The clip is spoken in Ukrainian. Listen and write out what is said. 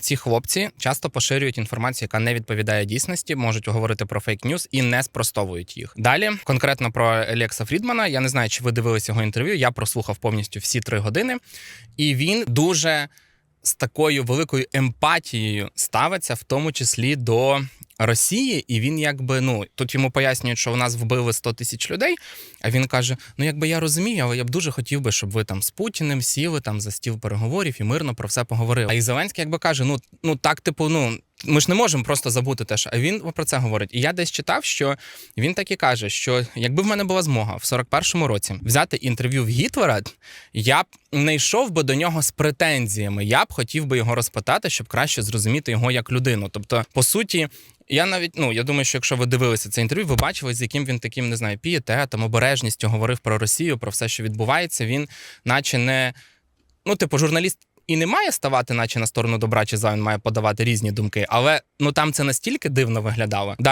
Ці хлопці часто поширюють інформацію, яка не відповідає дійсності, можуть говорити про фейк ньюс і не спростовують їх. Далі, конкретно про Елекса Фрідмана. Я не знаю, чи ви дивилися його інтерв'ю. Я прослухав повністю всі три години, і він дуже з такою великою емпатією ставиться, в тому числі до. Росії, і він якби ну тут йому пояснюють, що у нас вбили 100 тисяч людей. А він каже: Ну, якби я розумію, але я б дуже хотів би, щоб ви там з Путіним сіли там за стіл переговорів і мирно про все поговорили. А і Зеленський якби каже: Ну ну так, типу, ну ми ж не можемо просто забути те, що а він про це говорить. І я десь читав, що він так і каже, що якби в мене була змога в 41-му році взяти інтерв'ю в Гітлера, я б не йшов би до нього з претензіями. Я б хотів би його розпитати, щоб краще зрозуміти його як людину. Тобто, по суті. Я навіть ну я думаю, що якщо ви дивилися це інтерв'ю, ви бачили, з яким він таким не знаю, пієтетом, обережністю говорив про Росію, про все, що відбувається. Він, наче не ну, типу, журналіст і не має ставати, наче на сторону добра чи зла, він має подавати різні думки, але ну там це настільки дивно виглядало. Да,